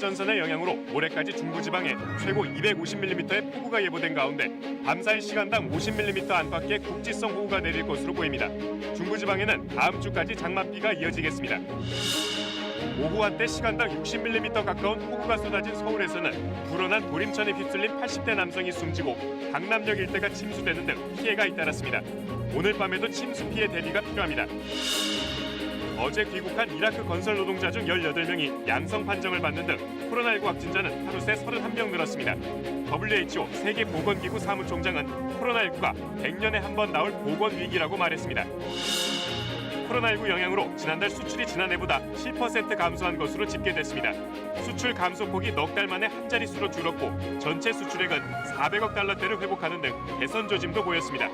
전선의 영향으로 모레까지 중부지방에 최고 250mm의 폭우가 예보된 가운데 밤사이 시간당 50mm 안팎의 국지성 호우가 내릴 것으로 보입니다. 중부지방에는 다음 주까지 장맛비가 이어지겠습니다. 오후 한때 시간당 60mm 가까운 폭우가 쏟아진 서울에서는 불어난 돌림천에 휩쓸린 80대 남성이 숨지고 강남역 일대가 침수되는 등 피해가 잇따랐습니다. 오늘 밤에도 침수 피해 대비가 필요합니다. 어제 귀국한 이라크 건설 노동자 중 18명이 양성 판정을 받는 등 코로나19 확진자는 하루 새 31명 늘었습니다. WHO 세계보건기구 사무총장은 코로나19가 100년에 한 번 나올 보건 위기라고 말했습니다. 코로나19 영향으로 지난달 수출이 지난해보다 7% 감소한 것으로 집계됐습니다. 수출 감소폭이 넉 달 만에 한 자릿수로 줄었고 전체 수출액은 400억 달러대를 회복하는 등 개선 조짐도 보였습니다.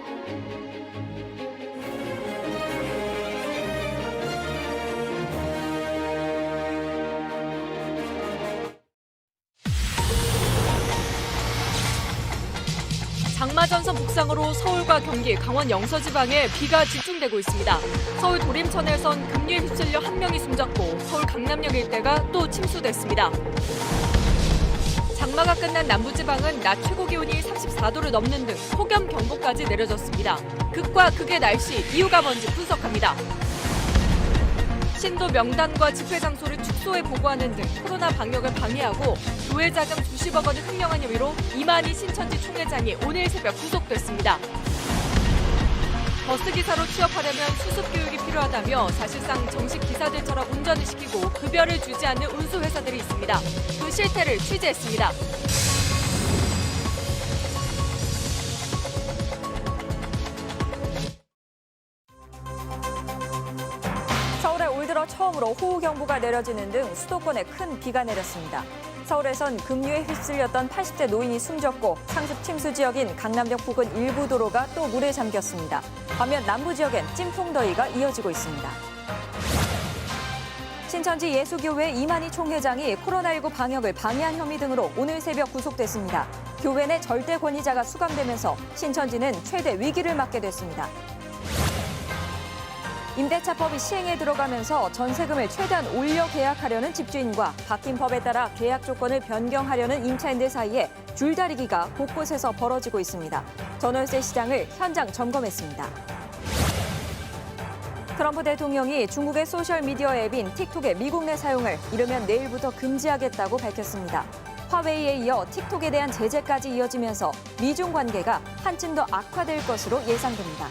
장마전선 북상으로 서울과 경기, 강원 영서 지방에 비가 집중되고 있습니다. 서울 도림천에선 급류에 휩쓸려 한 명이 숨졌고 서울 강남역 일대가 또 침수됐습니다. 장마가 끝난 남부지방은 낮 최고 기온이 34도를 넘는 등 폭염 경보까지 내려졌습니다. 극과 극의 날씨, 이유가 뭔지 분석합니다. 신도 명단과 집회 장소를 축소해 보고하는 등 코로나 방역을 방해하고 교회 자금 수십억 원을 횡령한 혐의로 이만희 신천지 총회장이 오늘 새벽 구속됐습니다. 버스 기사로 취업하려면 수습 교육이 필요하다며 사실상 정식 기사들처럼 운전을 시키고 급여를 주지 않는 운수 회사들이 있습니다. 그 실태를 취재했습니다. 처음으로 호우경보가 내려지는 등 수도권에 큰 비가 내렸습니다. 서울에선 급류에 휩쓸렸던 80대 노인이 숨졌고 상습 침수 지역인 강남역 부근 일부 도로가 또 물에 잠겼습니다. 반면 남부 지역엔 찜통더위가 이어지고 있습니다. 신천지 예수교회 이만희 총회장이 코로나19 방역을 방해한 혐의 등으로 오늘 새벽 구속됐습니다. 교회 내 절대 권위자가 수감되면서 신천지는 최대 위기를 맞게 됐습니다. 임대차법이 시행에 들어가면서 전세금을 최대한 올려 계약하려는 집주인과 바뀐 법에 따라 계약 조건을 변경하려는 임차인들 사이에 줄다리기가 곳곳에서 벌어지고 있습니다. 전월세 시장을 현장 점검했습니다. 트럼프 대통령이 중국의 소셜미디어 앱인 틱톡의 미국 내 사용을 이르면 내일부터 금지하겠다고 밝혔습니다. 화웨이에 이어 틱톡에 대한 제재까지 이어지면서 미중 관계가 한층 더 악화될 것으로 예상됩니다.